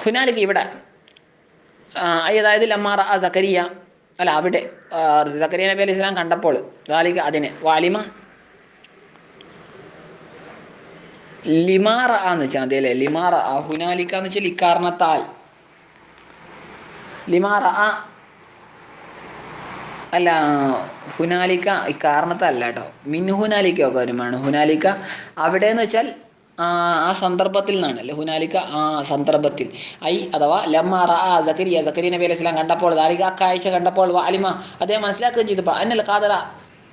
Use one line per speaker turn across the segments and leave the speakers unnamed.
ഹുനാലിക്ക് ഇവിടെ അതായത് ലമ്മാറ ആ സക്കരിയ അല്ല അവിടെ സക്കരിയ നബി അലൈഹി സ്വലാം കണ്ടപ്പോൾ ദാലിക്ക് അതിനെ വാലിമ ലിമാറ എന്ന് വെച്ചാൽ മതി അല്ലേ? ലിമാറ ആ ഹുനാലിക്ക എന്ന് വെച്ചാൽ ഇക്കാരണത്താൽ. ലിമാറ ആ അല്ല ഹുനാലിക്ക ഇക്കാരണത്തല്ല കേട്ടോ. മിൻ ഹുനാലിക്ക ഒക്കെ വരുമാണ് ഹുനാലിക്ക അവിടെ എന്ന് വെച്ചാൽ ആ സന്ദർഭത്തിൽ നിന്നാണ്. അല്ലെ ഹുനാലിക്ക ആ സന്ദർഭത്തിൽ. ഐ അഥവാ ലമ്മാറ ആ ജക്കരിയ സക്കരിയ നബി അലൈഹി സ്വലാം കണ്ടപ്പോൾ ദാലിക കാഴ്ച കണ്ടപ്പോൾ അലിമ അദ്ദേഹം മനസ്സിലാക്കുകയും ചെയ്തപ്പോൾ അന്നൽ കാതറ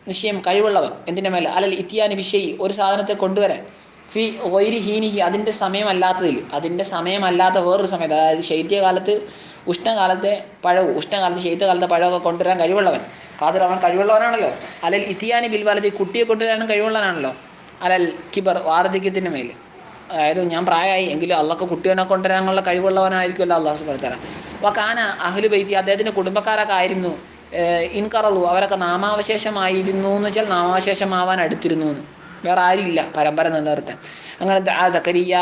നിശ്ചയം കഴിവുള്ളവൻ. എന്തിന്റെ മേലെ അലൽ ഇത്തിയാൻ വിഷയി ഒരു സാധനത്തെ കൊണ്ടുവരാൻ. ഫി ഒയിരി ഹീനിഹി അതിന്റെ സമയമല്ലാത്തതിൽ. അതിന്റെ സമയമല്ലാത്ത വേറൊരു സമയത്ത് അതായത് ശൈത്യകാലത്ത് ഉഷ്ണകാലത്തെ പഴവും ഉഷ്ണകാലത്ത് ശൈത്യകാലത്തെ പഴമൊക്കെ കൊണ്ടുവരാൻ കഴിവുള്ളവൻ. കാതിർ അവൻ കഴിവുള്ളവനാണല്ലോ. അല്ലെങ്കിൽ ഇത്തിയാനി ബിൽവാലത്തിൽ കുട്ടിയെ കൊണ്ടുവരാനും കഴിവുള്ളവനാണല്ലോ. അലൽ കിബർ വാർദ്ധക്യത്തിന്റെ മേൽ അതായത് ഞാൻ പ്രായമായി എങ്കിലും അള്ളക്ക് കുട്ടികളെ കൊണ്ടുവരാനുള്ള കഴിവുള്ളവനായിരിക്കുമല്ലോ അള്ളാഹു സുബർത്തല അപ്പോൾ കാന അഹ്ലു ബൈത്തി അദ്ദേഹത്തിന്റെ കുടുംബക്കാരൊക്കെ ആയിരുന്നു. ഇൻകറലു അവരൊക്കെ നാമാവശേഷമായിരുന്നു എന്ന് വെച്ചാൽ നാമാവശേഷമാവാൻ അടുത്തിരുന്നു എന്ന്. വേറെ ആരുമില്ല പരമ്പര നിലനിർത്താൻ. അങ്ങനെ ആ ജക്കരിയ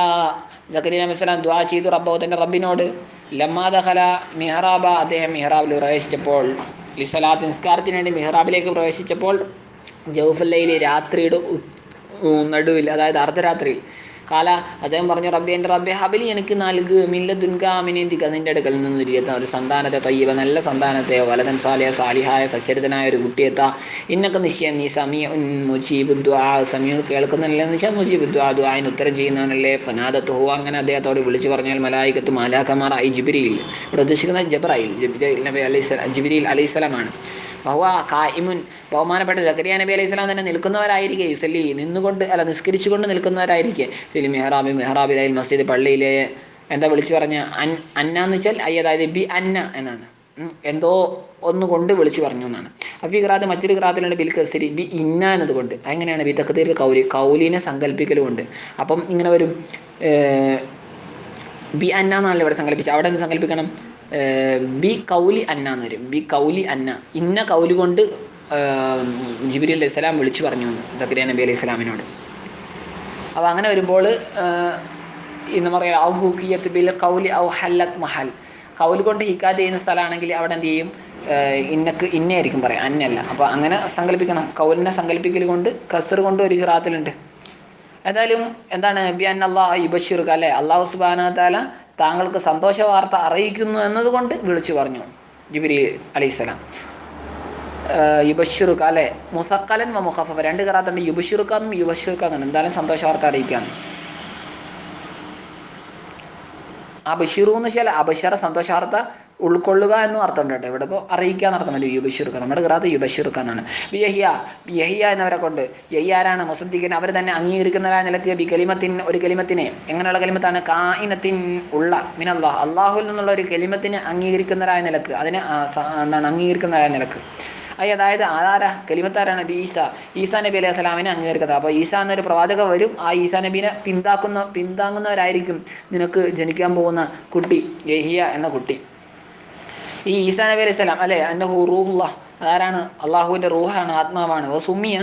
സക്കരിയ നബിസ്ലാം ദ്വാ ചെയ്തു റബ്ബോ തന്റെ റബ്ബിനോട്. ലമ്മാ ദഖല മിഹ്റാബ അദ്ദേഹം മിഹ്റാബിൽ പ്രവേശിച്ചപ്പോൾ ലിസലാത്ത് നിസ്കാരത്തിന് വേണ്ടി മിഹ്റാബിലേക്ക് പ്രവേശിച്ചപ്പോൾ ജൗഫല്ലയിൽ രാത്രിയുടെ നടുവിൽ അതായത് അർദ്ധരാത്രിയിൽ കാല അദ്ദേഹം പറഞ്ഞു റബ്ബി എന്റെ റബ്ബെ ഹബലി എനിക്ക് നൽകു. മില്ല ദുൻകാമിനിന്തിക്ക് അതിന്റെ അടുക്കൽ നിന്ന് ഇരിക്കുന്ന ഒരു സന്താനത്തെ തയ്യവ നല്ല സന്താനത്തെ വലതൻ സാലിയ സാലിഹായ സച്ചരിതനായ ഒരു കുട്ടിയെത്ത ഇന്നൊക്കെ നിശ്ചയം നീ സമീ മുജീബ് ദ്വാ കേൾക്കുന്നല്ലേ എന്ന് വെച്ചാൽ മുജീബ് ദ്വാ ദ്വായിന് ഉത്തരം ചെയ്യുന്നവനല്ലേ? ഫനാദത്ത് ഹോ അങ്ങനെ അദ്ദേഹത്തോട് വിളിച്ചു പറഞ്ഞാൽ മലായിക്കത്ത് മാലാഖമാർ ഐ ജിബിരിയിൽ ഇവിടെ ഉദ്ദേശിക്കുന്നത് ജബറായിൽ ജബിരി നബി അലൈഹി ജിബിരിൽ അലൈഹി സ്വലാമാണ്. ബഹുവ കായിമുൻ ബഹുമാനപ്പെട്ട ജക്കരിയാ നബി അലൈഹി സ്വലാം തന്നെ നിൽക്കുന്നവരായിരിക്കെ യുസല്ലി നിന്നുകൊണ്ട് അല്ല നിസ്കരിച്ചുകൊണ്ട് നിൽക്കുന്നവരായിരിക്കെ. ഫിലി മെഹറാബി മെഹ്റാബിലായി മസ്ജിദ് പള്ളിയിലെ എന്താ വിളിച്ചു പറഞ്ഞ അന്ന എന്ന് വെച്ചാൽ ഐ അതായത് ബി അന്ന എന്നാണ്. എന്തോ ഒന്നുകൊണ്ട് വിളിച്ചു പറഞ്ഞു എന്നാണ്. അപ്പോൾ ഈ ഗ്രാത്ത് മറ്റൊരു ഗ്രാത്തിലുണ്ട് ബിൽ കസ്തിരി ബി ഇന്ന എന്നതുകൊണ്ട്. അങ്ങനെയാണ് ബി തക്കതീർ കൗലി കൗലിനെ സങ്കല്പിക്കലുമുണ്ട് അപ്പം ഇങ്ങനെ വരും ബി അന്ന എന്നാണല്ലോ ഇവിടെ സങ്കല്പിച്ചത് അവിടെ എന്ത് സങ്കല്പിക്കണം ബി കൗലി അന്ന എന്ന് വരും. ബി കൗലി അന്ന. ഇന്ന കൗലി കൊണ്ട് ജിബിരി അലൈഹി സ്വലാം വിളിച്ചു പറഞ്ഞു സക്കരിയ നബി അലൈഹി സ്വലാമിനോട്. അപ്പോൾ അങ്ങനെ വരുമ്പോൾ എന്ന് പറയാം ഔ ഹുക്കിയത്ത് ബിൽ കൗലി ഔ ഹല്ലത് മഹൽ. കൗൽ കൊണ്ട് ഹിക്കാത്ത് ചെയ്യുന്ന സ്ഥലമാണെങ്കിൽ അവിടെ എന്ത് ചെയ്യും? ഇന്നക്ക് ഇന്നയായിരിക്കും പറയാം അന്നല്ല അപ്പോൾ അങ്ങനെ സങ്കല്പിക്കണം. കൗലിനെ സങ്കല്പിക്കൽ കൊണ്ട് കസർ കൊണ്ട് ഒരു ഹിറാത്തിലുണ്ട്. ഏതായാലും എന്താണ്? ബി അള്ളാഹ് ഇബഷിറുക അല്ലേ? അള്ളാഹു സുബാന താല താങ്കൾക്ക് സന്തോഷ വാർത്ത അറിയിക്കുന്നു എന്നതുകൊണ്ട് വിളിച്ചു പറഞ്ഞു. ജിബിരി അലൈഹിസ്സലാം. യുബഷുറുക്ക അല്ലെ? മുസക്കലൻ വ മുഖഫ രണ്ട് കറാത്തുണ്ട് യുബഷിറുക്കാന്നും യുബഷിറുക്കാന്നും എന്തായാലും സന്തോഷ വാർത്ത അറിയിക്കാന്ന് അബഷിറു എന്ന് വെച്ചാൽ അബഷറ സന്തോഷ വാർത്ത ഉൾക്കൊള്ളുക എന്ന് അർത്ഥമുണ്ട് കേട്ടോ. ഇവിടെ ഇപ്പോൾ അറിയിക്കുക എന്ന് അർത്ഥമല്ല യുബഷിറുക്ക നമ്മുടെ ഗ്രാത്ത് യുബഷിറുക്ക എന്നാണ്. യഹിയ യഹിയ എന്നവരെ കൊണ്ട് യഹിയ ആരാണ്? അവർ തന്നെ അംഗീകരിക്കുന്നവരായ നിലയ്ക്ക് ബി കലിമത്തിൻ ഒരു കലിമത്തിനെ എങ്ങനെയുള്ള കലിമത്താണ്? കായിനത്തിൻ ഉള്ള മിൻ അള്ളാഹ് അള്ളാഹുവിൽ നിന്നുള്ള ഒരു കലിമത്തിനെ അംഗീകരിക്കുന്നവരായ നിലയ്ക്ക് അതിനെ എന്താണ് അംഗീകരിക്കുന്നവരായ നിലയ്ക്ക്. അയ്യ അതായത് ആരാ? കലിമത്താരാണ്? ബി ഈസ. ഈസാ നബി അലൈഹി സ്വലാമിനെ അംഗീകരിക്കുന്നത്. അപ്പോൾ ഈസ എന്നൊരു പ്രവാചക വരും. ആ ഈസാ നബീനെ പിന്താക്കുന്ന പിന്താങ്ങുന്നവരായിരിക്കും നിനക്ക് ജനിക്കാൻ പോകുന്ന കുട്ടി യഹിയ എന്ന കുട്ടി. ഈ ഈസാ നബി അലൈഹി സ്വലാം അല്ലേ? അന്നഹു റൂഹുല്ല അതാരാണ് അള്ളാഹുവിന്റെ റൂഹാണ് ആത്മാവാണ്. ഓ സുമിയ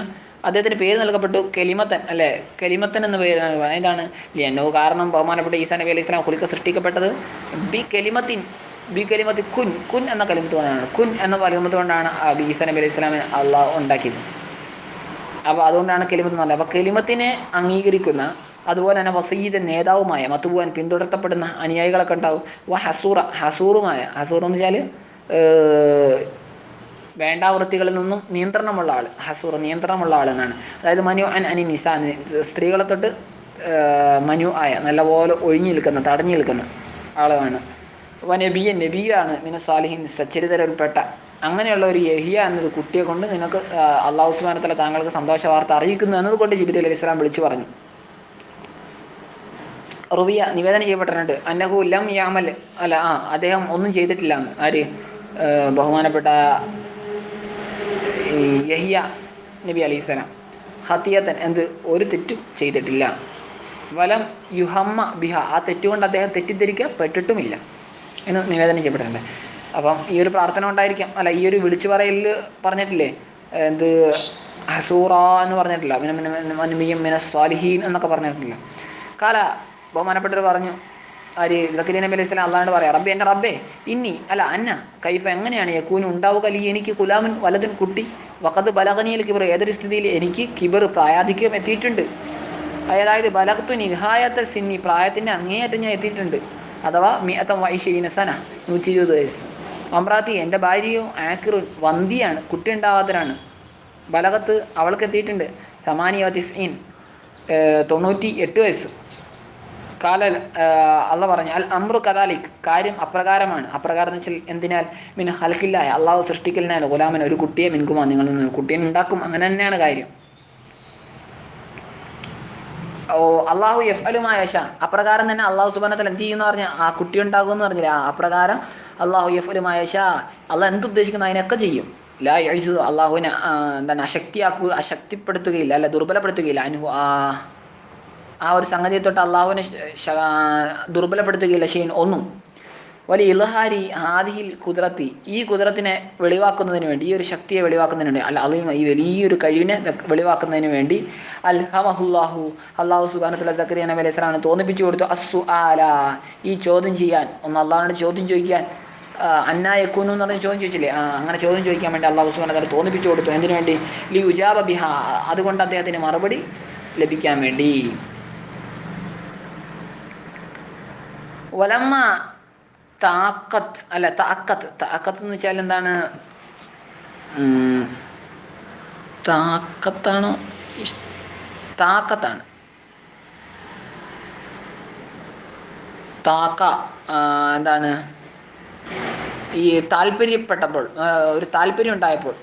അദ്ദേഹത്തിന് പേര് നൽകപ്പെട്ടു കലിമത്തൻ അല്ലേ? കലിമത്തൻ എന്ന പേരാണ്. എന്താണ് ലിയന്നോ കാരണം ബഹുമാനപ്പെട്ട ഈസാ നബി അലൈഹി സ്വലാം ഹുലിക്ക സൃഷ്ടിക്കപ്പെട്ടത് ബി കലിമത്തിൻ ബി കലിമത്തി കുൻ കുൻ എന്ന കലിമത്ത് കൊണ്ടാണ്. കുൻ എന്ന കലിമത്ത് കൊണ്ടാണ് ഈസാ നബി അലൈഹി സ്വലാമിനെ അള്ളാഹ് ഉണ്ടാക്കിയത്. അപ്പോൾ അതുകൊണ്ടാണ് കെലിമത്ത് എന്ന് പറഞ്ഞത്. അപ്പോൾ കെലിമത്തിനെ അംഗീകരിക്കുന്ന അതുപോലെ തന്നെ വസീദ് നേതാവുമായ മത്തുപോവാൻ പിന്തുടർത്തപ്പെടുന്ന അനുയായികളൊക്കെ ഉണ്ടാവും വ ഹസൂറ ഹസൂറുമായ ഹസൂർ എന്ന് വെച്ചാൽ വേണ്ടാവൃത്തികളിൽ നിന്നും നിയന്ത്രണമുള്ള ആൾ ഹസൂർ നിയന്ത്രണമുള്ള ആൾ എന്നാണ് അതായത് മനു അൻ അനി നിസ സ്ത്രീകളെ തൊട്ട് മനു ആയ നല്ലപോലെ ഒഴിഞ്ഞു നിൽക്കുന്ന തടഞ്ഞു നിൽക്കുന്ന ആളാണ്. അപ്പോൾ നബിയ നബിയാണ് മിന സാലിഹിൻ സച്ചരിതരൽപ്പെട്ട അങ്ങനെയുള്ള ഒരു യഹിയ എന്നൊരു കുട്ടിയെ കൊണ്ട് നിനക്ക് അള്ളാഹുസ്മാനത്തല താങ്കൾക്ക് സന്തോഷ വാർത്ത അറിയിക്കുന്നു എന്നതുകൊണ്ട് ജിബിരി അലൈഹി ഇസ്ലാം വിളിച്ചു പറഞ്ഞു. റുവിയ നിവേദനം ചെയ്യപ്പെട്ടിട്ടുണ്ട് അന്നഹു ലം യാമൽ അല്ല ആ അദ്ദേഹം ഒന്നും ചെയ്തിട്ടില്ല ആര് ബഹുമാനപ്പെട്ട യഹിയ നബി അലൈഹി സ്വലാം ഹത്തിയത്തൻ എന്ത് ഒരു തെറ്റും ചെയ്തിട്ടില്ല വലം യുഹമ്മ ബിഹ ആ തെറ്റുകൊണ്ട് അദ്ദേഹം തെറ്റിദ്ധരിക്കപ്പെട്ടിട്ടുമില്ല എന്ന് നിവേദനം ചെയ്യപ്പെട്ടിട്ടുണ്ട് അപ്പം ഈ ഒരു പ്രാർത്ഥന ഉണ്ടായിരിക്കാം അല്ല ഈ ഒരു വിളിച്ചു പറയലിൽ പറഞ്ഞിട്ടില്ലേ എന്ത് ഹസൂറ എന്ന് പറഞ്ഞിട്ടില്ല മിന മിന മിന സ്വാലിഹീൻ എന്നൊക്കെ പറഞ്ഞിട്ടില്ല കാല ബഹുമാനപ്പെട്ടവർ പറഞ്ഞു ആര് സക്കരിയ നബി അലൈഹി സ്വലാം അള്ളാഹോട് പറയാം റബ്ബെ എന്റെ റബ്ബേ ഇന്നി അല്ല അന്ന കൈഫ എങ്ങനെയാണ് യക്കൂന് ഉണ്ടാവുക? അല്ലെങ്കിൽ എനിക്ക് കുലാമൻ വലതുൻ കുട്ടി. വക്കത്ത് ബലകനിയിൽ കിബർ. ഏതൊരു സ്ഥിതിയിൽ എനിക്ക് കിബർ പ്രായാധിക്യം എത്തിയിട്ടുണ്ട്. അതായത് ബലകത്തു നിഹായത്ത സിന്നി പ്രായത്തിന്റെ അങ്ങേയറ്റം ഞാൻ എത്തിയിട്ടുണ്ട്. അഥവാ മിയത്തം വൈശീന സന നൂറ്റി ഇരുപത് വയസ്സ്. അമ്രാത്തി എന്റെ ഭാര്യയോ ആക്രുൻ വന്തിയാണ് കുട്ടി ഉണ്ടാവാത്തവരാണ് ബലകത്ത് അവൾക്ക് എത്തിയിട്ടുണ്ട്. സമാനിയ തിസ്ഇൻ തൊണ്ണൂറ്റി എട്ട് വയസ്സ്. കാല അള്ള പറഞ്ഞു അൽ അമ്രു കദാലിക്. കാര്യം അപ്രകാരമാണ്. അപ്രകാരം വെച്ചാൽ എന്തിനാൽ മിൻ ഹൽക്കില്ലായ അള്ളാഹു സൃഷ്ടിക്കലിനാൽ ഗുലാമൻ ഒരു കുട്ടിയെ മിൻകുമാ നിങ്ങൾ നിന്ന് കുട്ടിയെ ഉണ്ടാക്കും അങ്ങനെ തന്നെയാണ് കാര്യം. ഓ അള്ളാഹു എഫ് അലുമായ അപ്രകാരം തന്നെ അള്ളാഹു സുബാനത്തിൽ എന്ത് ചെയ്യുമെന്ന് പറഞ്ഞാൽ ആ കുട്ടി ഉണ്ടാകും എന്ന് പറഞ്ഞില്ല? അപ്രകാരം അള്ളാഹു എഫ് അലുമായ അള്ളാഹ് എന്തുദ്ദേശിക്കുന്നു അതിനൊക്കെ ചെയ്യും. ലാ യഴിച്ചു അള്ളാഹുവിനെ എന്താണ് അശക്തിയാക്കുക അശക്തിപ്പെടുത്തുകയില്ല അല്ല ദുർബലപ്പെടുത്തുകയില്ല. അനു ആ ഒരു സംഗതിയെ തൊട്ട് അള്ളാഹുവിനെ ദുർബലപ്പെടുത്തുകയില്ല ഷെയ്ൻ ഒന്നും. വലിയ ഇലഹാരി ഹാദിഹിൽ കുതിരത്തി ഈ കുതിരത്തിനെ വെളിവാക്കുന്നതിന് വേണ്ടി ഈ ഒരു ശക്തിയെ വെളിവാക്കുന്നതിന് വേണ്ടി അല്ല അലീമ ഈ വലിയൊരു കഴിവിനെ വെക്ക് വെളിവാക്കുന്നതിന് വേണ്ടി അൽ ഹമഹുല്ലാഹു അള്ളാഹു സുബാനത്തുള്ള സക്കരി നബി അലൈഹി സ്വലാമിന് തോന്നിപ്പിച്ചു കൊടുത്തു. അസ്സു ആല ഈ ചോദ്യം ചെയ്യാൻ ഒന്ന് അള്ളാഹിനോട് ചോദ്യം ചോദിക്കാൻ ആ, അന്നാ യക്കൂനു എന്ന് പറഞ്ഞ ചോദ്യം ചോദിച്ചില്ലേ? അങ്ങനെ ചോദ്യം ചോദിക്കാൻ വേണ്ടി അള്ളാഹു സുബാന തോന്നിപ്പിച്ചു കൊടുത്തു. എന്തിനു വേണ്ടി? ലി ഉജാബ ബിഹ അതുകൊണ്ട് അദ്ദേഹത്തിന് മറുപടി ലഭിക്കാൻ വേണ്ടി. വലമ്മ താക്കത്ത് അല്ല താക്കത്ത്. താക്കത്ത് എന്ന് വെച്ചാൽ എന്താണ്? താക്കത്താണോ? താക്കത്താണ്. താക്ക എന്താണ്? ഈ താല്പര്യപ്പെട്ടപ്പോൾ ഒരു താല്പര്യം ഉണ്ടായപ്പോൾ.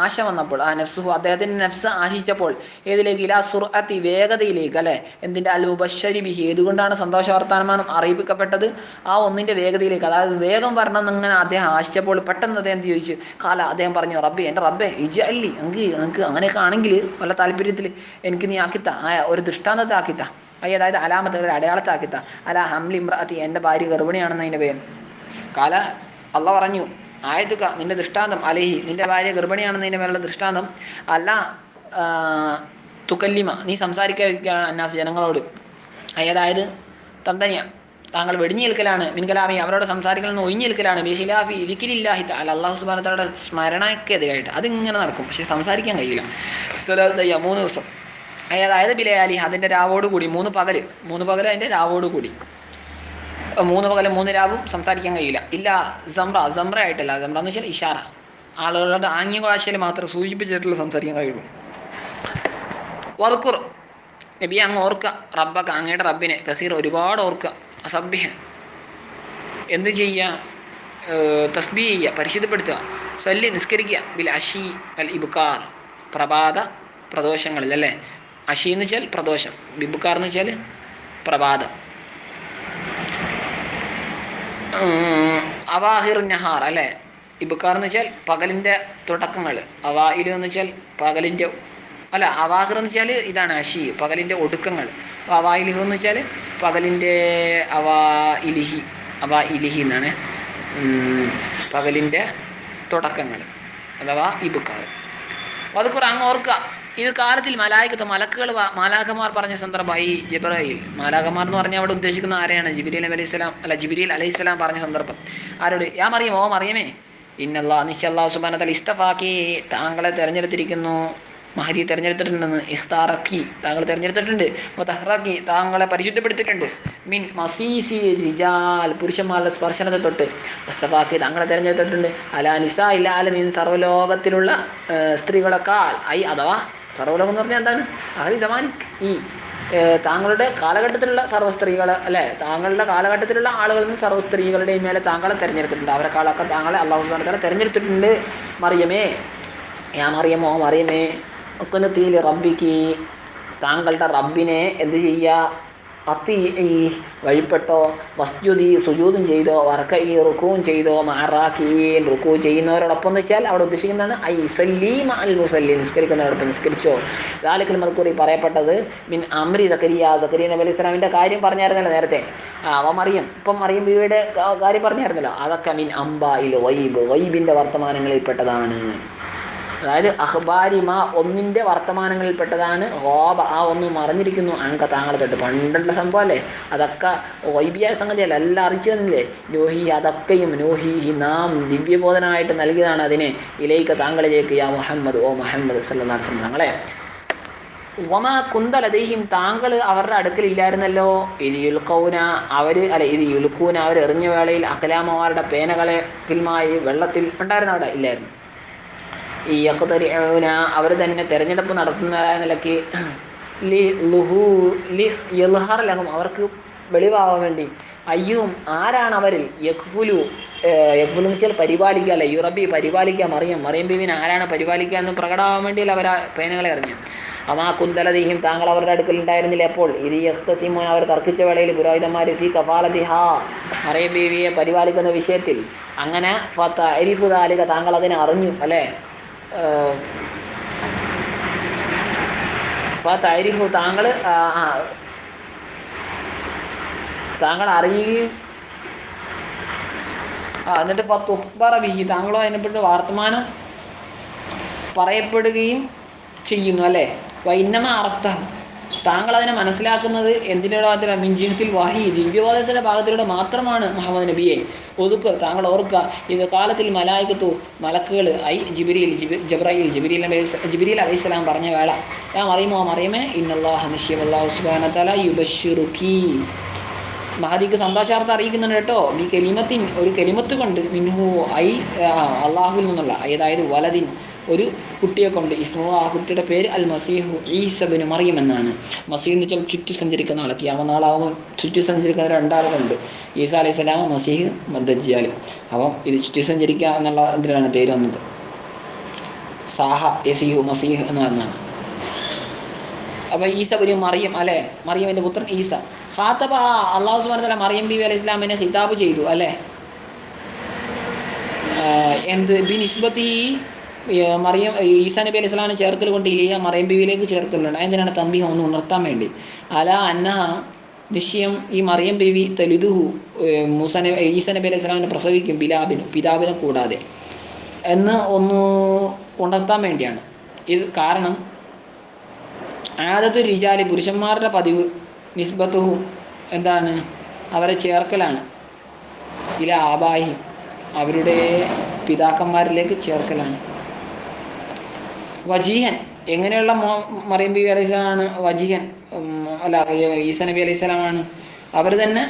ആശ വന്നപ്പോൾ ആ നഫ്സുഹു അദ്ദേഹത്തിന്റെ നഫ്സ് ആശിച്ചപ്പോൾ ഏതിലേക്ക്? ഇലാ സുർഅത്തി വേഗതയിലേക്ക് അല്ലേ? എന്തിന്റെ അൽ മുബശ്ശരി ബിഹി ഏതുകൊണ്ടാണ് സന്തോഷ വർത്തമാനം അറിയിപ്പിക്കപ്പെട്ടത് ആ ഒന്നിന്റെ വേഗതയിലേക്ക് അതായത് വേഗം വരണം എന്നിങ്ങനെ അദ്ദേഹം ആശിച്ചപ്പോൾ പെട്ടെന്ന് അദ്ദേഹം ചോദിച്ചു? കാല അദ്ദേഹം പറഞ്ഞു റബ്ബേ എന്റെ റബ്ബേ ഇജ അല്ലി എനിക്ക് എനിക്ക് അങ്ങനെയൊക്കെ ആണെങ്കിൽ വല്ല താല്പര്യത്തിൽ എനിക്ക് നീ ആക്കിത്ത ആ ഒരു ദൃഷ്ടാന്തത്തെ ആക്കിത്ത. അതായത് അലാമത്തെ ഒരു അടയാളത്തെ ആക്കിത്ത. അല ഹംലി ഇമ്രാത്തി എന്റെ ഭാര്യ ഗർഭിണിയാണെന്ന് അതിന്റെ പേര് കാല അള്ള പറഞ്ഞു ആയതുക നിന്റെ ദൃഷ്ടാന്തം. അലഹി നിന്റെ ഭാര്യ ഗർഭിണിയാണെന്നതിന്റെ മേലുള്ള ദൃഷ്ടാന്തം. അല്ല തുക്കല്ലിമ നീ സംസാരിക്കാതിരിക്കുകയാണ് അന്നാസ് ജനങ്ങളോട്. അതായത് തന്തനിയ താങ്കൾ വെടിഞ്ഞു നിൽക്കലാണ്. മിൻകലാമി അവരോട് സംസാരിക്കണമെന്ന് ഒഴിഞ്ഞു നിൽക്കലാണ്. ബിഹിലാഫി വിക്കിലില്ലാഹി അല്ല അള്ളാഹു സുബാനത്തോടെ സ്മരണക്കെതിരായിട്ട് അതിങ്ങനെ നടക്കും. പക്ഷേ സംസാരിക്കാൻ കഴിയില്ല. സലാസയ്യ മൂന്ന് ദിവസം. അതായത് ബിലയാലി അതിന്റെ രാവോടുകൂടി മൂന്ന് പകൽ. മൂന്ന് പകൽ അതിന്റെ രാവോടുകൂടി. മൂന്ന് പകലും മൂന്ന് രാവും സംസാരിക്കാൻ കഴിയില്ല. ഇല്ല സമ്ര സമ്ര ആയിട്ടല്ല. സമ്ര എന്ന് വെച്ചാൽ ഇഷാറ. ആളുകളുടെ ആംഗ്യ ഭാഷയിൽ മാത്രം സൂചിപ്പിച്ചിട്ടുള്ള സംസാരിക്കാൻ കഴിയുള്ളൂ. വർക്കുർ നബി അങ്ങ് ഓർക്കുക റബ്ബക്ക അങ്ങയുടെ റബ്ബിനെ. കസീർ ഒരുപാട് ഓർക്കുക അസഭ്യ. എന്ത് ചെയ്യുക തസ്ബി ചെയ്യുക പരിശുദ്ധപ്പെടുത്തുക. സല്ലി നിസ്കരിക്കുക. ബിൽ അഷി അൽ ഇബുക്കാർ പ്രഭാത പ്രദോഷങ്ങളിൽ അല്ലേ? അഷി എന്ന് വെച്ചാൽ പ്രദോഷം. ബിബുക്കാർ എന്ന് വെച്ചാൽ പ്രഭാതം. അവാഹിർ നഹാർ അല്ലേ? ഇബുക്കാർ എന്ന് വെച്ചാൽ പകലിന്റെ തുടക്കങ്ങൾ. അവായിലു എന്ന് വെച്ചാൽ പകലിന്റെ അല്ല അവാഹിർ എന്ന് വെച്ചാൽ ഇതാണ് അഷി പകലിന്റെ ഒടുക്കങ്ങൾ. അവായിലിഹു എന്ന് വെച്ചാൽ പകലിന്റെ അവാ ഇലിഹി അവാ ഇലിഹി എന്നാണ് പകലിന്റെ തുടക്കങ്ങൾ. അഥവാ ഇബുക്കാർ. അപ്പോൾ അത് അങ്ങ് ഓർക്കുക. ഇത് കാലത്തിൽ മലായിക്കത്ത് മലക്കുകൾ മാലാഖമാർ പറഞ്ഞ സന്ദർഭമായി ജബറയിൽ മാലാഖമാർ എന്ന് പറഞ്ഞാൽ അവിടെ ഉദ്ദേശിക്കുന്ന ആരെയാണ്? ജിബിരിൽ അലൈഹി സ്വലാം അല്ല ജിബിരിൽ അലൈഹി സ്വലാം പറഞ്ഞ സന്ദർഭം. ആരോട്? യാ മറിയം ഓ മറിയമേ. ഇന്നല്ലാ നിശ്ചല്ലാ സുബാനത്തൽ ഇസ്തഫാക്കി. താങ്കളെ തിരഞ്ഞെടുത്തിരിക്കുന്നു. മഹദി തിരഞ്ഞെടുത്തിട്ടുണ്ടെന്ന് ഇഖ്താറക്കി. താങ്കൾ തിരഞ്ഞെടുത്തിട്ടുണ്ട്. തഹ്റാക്കി താങ്കളെ പരിശുദ്ധപ്പെടുത്തിയിട്ടുണ്ട്. മിൻ മസീസി റിജാൽ പുരുഷന്മാരുടെ സ്പർശനത്തെ തൊട്ട്. മുസ്തഫാക്കി താങ്കളെ തിരഞ്ഞെടുത്തിട്ടുണ്ട്. അലാ നിസ ഇല്ല ആലമീൻ. സർവലോകത്തിലുള്ള സ്ത്രീകളെക്കാൾ ഐ അഥവാ സർവലോകം എന്ന് പറഞ്ഞാൽ എന്താണ്? അഹലി സമാനിക് ഈ താങ്കളുടെ കാലഘട്ടത്തിലുള്ള സർവ സ്ത്രീകൾ അല്ലേ താങ്കളുടെ കാലഘട്ടത്തിലുള്ള ആളുകളിൽ നിന്ന് സർവ സ്ത്രീകളുടെയും മേലെ താങ്കളെ തിരഞ്ഞെടുത്തിട്ടുണ്ട്. അവരെക്കാളൊക്കെ താങ്കളെ അള്ളാഹു തആല തിരഞ്ഞെടുത്തിട്ടുണ്ട്. മറിയമേ ഞാൻ മറിയമോ മറിയമേ ഒക്കനത്തിൽ റബ്ബിക്ക് താങ്കളുടെ റബ്ബിനെ എന്ത് ചെയ്യുക? അത്തി വഴിപ്പെട്ടോ വസ്തുതി സുജൂതും ചെയ്തോ വറക്ക ഈ റുക്കുവും ചെയ്തോ മാറാക്കീൻ റുക്കു ചെയ്യുന്നവരോടൊപ്പം എന്ന് വെച്ചാൽ അവിടെ ഉദ്ദേശിക്കുന്നതാണ് ഐ സല്ലീം അൽ മുസല്ലി നിസ്കരിക്കുന്നവരോടൊപ്പം നിസ്കരിച്ചോ. ലാലിക്കൽ മർക്കൂറി പറയപ്പെട്ടത് മിൻ അമ്രി സക്കരിയ സക്കരിയ നബി അലൈഹി സ്വലാമിന്റെ കാര്യം പറഞ്ഞായിരുന്നല്ലോ നേരത്തെ. അവ മറിയം ഇപ്പം മറിയം ബീവിയുടെ കാര്യം പറഞ്ഞായിരുന്നല്ലോ. അതൊക്കെ മിൻ അംബ ഇൽ വൈബ് വൈബിന്റെ വർത്തമാനങ്ങളിൽപ്പെട്ടതാണ്. അതായത് അഹ്ബാരിമ ഒന്നിന്റെ വർത്തമാനങ്ങളിൽപ്പെട്ടതാണ് ഹോബ ആ ഒന്ന് മറഞ്ഞിരിക്കുന്നു. അങ്ക താങ്കളെ തൊട്ട് പണ്ടുള്ള സംഭവമല്ലേ അതൊക്കെ വൈബിയായ സംഗതിയല്ല. എല്ലാം അറിയിച്ചു തന്നില്ലേ? ലോഹി അതൊക്കെയും നോഹി നാം ദിവ്യബോധനായിട്ട് നൽകിയതാണ് അതിനെ. ഇലയിക്ക താങ്കളിലേക്ക് യാ മുഹമ്മദ് ഓ മുഹമ്മദ് സല്ലാസ് തങ്ങളെ വമ കുന്തലതയും താങ്കൾ അവരുടെ അടുക്കലില്ലായിരുന്നല്ലോ? ഇത് യുൽക്കൗന അവർ അല്ല ഇത് യുൽക്കൂന അവർ എറിഞ്ഞ വേളയിൽ അക്കലാമമാരുടെ പേനകളെ ഫിൽമായി വെള്ളത്തിൽ ഉണ്ടായിരുന്ന അവിടെ? ഇല്ലായിരുന്നു. ഈ യക്കുതരിന അവർ തന്നെ തിരഞ്ഞെടുപ്പ് നടത്തുന്നതായ നിലയ്ക്ക് ലി ലുഹു ലി യൽഹർ ലഹും അവർക്ക് വെളിവാവാൻ വേണ്ടി അയ്യും ആരാണ് അവരിൽ? യഖ്ഫുലു യഖ്ഫുലു എന്ന് വെച്ചാൽ പരിപാലിക്കുക അല്ലെ യുറബി പരിപാലിക്കുക മറിയം. മറിയം ബീവിനെ ആരാണ് പരിപാലിക്കുക എന്ന് പ്രകടമാവാൻ വേണ്ടിയല്ല അവർ പേനകളെ എറിഞ്ഞു അമാ കുന്തലതീഹിം താങ്കൾ അവരുടെ അടുക്കൽ ഉണ്ടായിരുന്നില്ല അപ്പോൾ ഇത് യഖ്തസിമ അവർ തർക്കിച്ച വേളയിൽ പുരോഹിതന്മാർ ഫി കഫാലതി ഹാ മറിയം ബീവിയെ പരിപാലിക്കുന്ന വിഷയത്തിൽ. അങ്ങനെ ഫത്ത അരിഫുദാലിക താങ്കൾ അതിനെ അറിഞ്ഞു അല്ലേ? ഫരിഫു താങ്കൾ താങ്കൾ അറിയുകയും ആ എന്നിട്ട് ഫത്തുഹ്ബറ ബിഹി താങ്കളോ അതിനെപ്പറ്റി വർത്തമാനം പറയപ്പെടുകയും ചെയ്യുന്നു അല്ലേ? വൈന്നമ അറഫ്ത. താങ്കൾ അതിനെ മനസ്സിലാക്കുന്നത് എന്തിന്റെ ഭാഗത്തിലാണ് മിഞ്ചിനത്തിൽ വാഹി? ദിവ്യവാദത്തിന്റെ ഭാഗത്തിലൂടെ മാത്രമാണ് മുഹമ്മദ് നബിയെ ഒതുക്കുക താങ്കൾ ഓർക്കുക ഇത് കാലത്തിൽ മലായിക്കത്തു മലക്കുകൾ ഐ ജിബിരിയിൽ ജിബി ജബ്രയിൽ ജിബിരിയിൽ അലൈഹി അലൈഹിസ്സലാം പറഞ്ഞ വേള. ഞാൻ അറിയുമോ മറിയമേ ഇന്നല്ലാഹ് അള്ളാഹു സുബാന തല യുബഷിറുഖി മഹദിക്ക് സന്തോഷാർത്ഥം അറിയിക്കുന്നുണ്ട് കേട്ടോ. ഈ കെലിമത്തിൻ ഒരു കെലിമത്ത് കൊണ്ട് മിൻഹു ഐ അള്ളാഹുവിൽ നിന്നുള്ള അതായത് വലദിൻ ഒരു കുട്ടിയെ കൊണ്ട് ഇസ്മോ ആ കുട്ടിയുടെ പേര് അൽ മസീഹു ഈസബിന് മറിയം എന്നാണ്. മസീഹ് എന്ന് വെച്ചാൽ ചുറ്റി സഞ്ചരിക്കുന്ന ആൾ ക്യാമ ചുറ്റി സഞ്ചരിക്കുന്ന രണ്ടാളുകളുണ്ട്. ഈസ അലൈഹി സ്വലാം മസീഹ് ദജ്ജാൽ അപ്പം ഇത് ചുറ്റി സഞ്ചരിക്കുക എന്നുള്ള ഇതിലാണ് പേര് വന്നത്. സാഹ യസീഹു മസീഹ് എന്ന് പറഞ്ഞാണ്. അപ്പോൾ ഈസ പുരി മറിയം അല്ലേ? മറിയമിന്റെ പുത്രൻ ഈസ. ഖാത്തബ അള്ളാഹു സുബാൻ തല മറിയം ബി അലൈഹി ഇസ്ലാമിനെ ഹിതാബ് ചെയ്തു അല്ലേ? എന്ത്? ബി നിസ്ബത്തി മറിയം ഈസാ നബി അലൈഹി സ്വലാമിനെ ചേർത്തൽ കൊണ്ട് ഇലിയ മറിയം ബീവിയിലേക്ക് ചേർത്തുള്ളുണ്ട് എന്തിനാണ് തമ്പി ഒന്ന് ഉണർത്താൻ വേണ്ടി. അല അന്നഹ നിശ്ചയം ഈ മറിയം ബീവി തലിദുഹു മൂസ ഈസ നബി അലൈഹി സ്വലാമിനെ പ്രസവിക്കും പിലാബിനും പിതാവിനും കൂടാതെ. എന്ന് ഒന്ന് ഉണർത്താൻ വേണ്ടിയാണ്. ഇത് കാരണം ആദത്തു രീചാലി പുരുഷന്മാരുടെ പതിവ് നിസ്ബത്തുഹു എന്താണ്? അവരെ ചേർക്കലാണ്. ഇല ആബാഹി അവരുടെ പിതാക്കന്മാരിലേക്ക് ചേർക്കലാണ്. വജീഹൻ. എങ്ങനെയുള്ള മോ മറിയം ബി അലൈഹി സ്വലാമാണ് വജീഹൻ അല്ല ഈസ നബി അലൈഹി സ്വലാമാണ് അവർ തന്നെ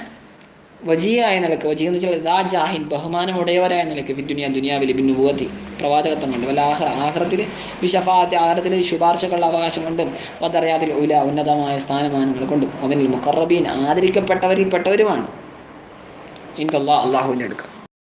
വജീയായ നിലയ്ക്ക് വജീഹ് എന്ന് വെച്ചാൽ ദാ ജാഹിൻ ബഹുമാനമുടയവരായ നിലയ്ക്ക് ദുനിയ ദുനിയാവിൽ ബിന്നുഭൂവത്തി പ്രവാചകത്വം കൊണ്ട്. വല്ല ആഹ്റ ആഹ്റത്തിൽ വിഷഫാത്തി ആഹ്റത്തിൽ ശുപാർശകളുടെ അവകാശം കൊണ്ടും വതറിയാത്തിൽ ഉല ഉന്നതമായ സ്ഥാനമാനങ്ങൾ കൊണ്ടും അവനിൽ മുക്കറബീൻ ആദരിക്കപ്പെട്ടവരിൽപ്പെട്ടവരുമാണ്. പെട്ടവരുമാണ് ഇൻതല്ലാ അള്ളാഹുവിന്റെ അടുക്ക